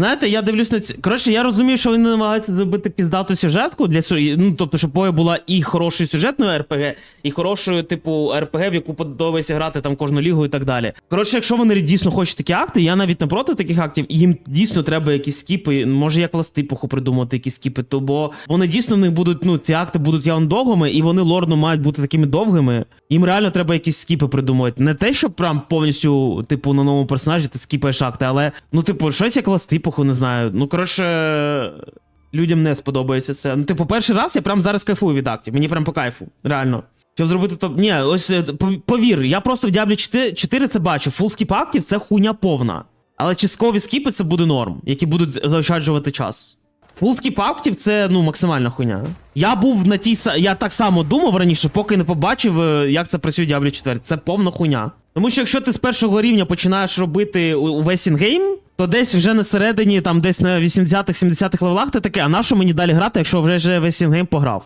Знаєте, я дивлюсь на ці. Коротше, я розумію, що вони намагаються зробити піздату сюжетку для сю- ну, тобто, щоб Поя була і хорошою сюжетною РПГ, і хорошою, типу, РПГ, в яку подобається грати там кожну лігу і так далі. Коротше, якщо вони дійсно хочуть такі акти, я навіть не проти таких актів, їм дійсно треба якісь скіпи, може як властипуху придумати якісь скіпи, то бо вони дійсно в них будуть, ну, ці акти будуть явно довгими, і вони лорно мають бути такими довгими. Їм реально треба якісь скіпи придумувати. Не те, щоб прям повністю, типу, на новому персонажі ти скіпаєш акти, але ну, типу, щось як ластипуху, не знаю. Ну, коротше, людям не сподобається це. Ну, типу, перший раз я прям зараз кайфую від актів. Мені прям по кайфу, реально. Щоб зробити то. Ні, ось е, повір, я просто в Diablo 4, 4 це бачу. Фул скіп актів це хуйня повна. Але часткові скіпи це буде норм, які будуть заощаджувати час. Фул скіп актів це ну максимальна хуйня. Я був на тій я так само думав раніше, поки не побачив, е, як це працює Diablo 4. Це повна хуйня. Тому що якщо ти з першого рівня починаєш робити увесь інгейм, то десь вже на середині, там десь на 80-х, 70-х левелах ти таке, а на що мені далі грати, якщо вже весь інгейм пограв?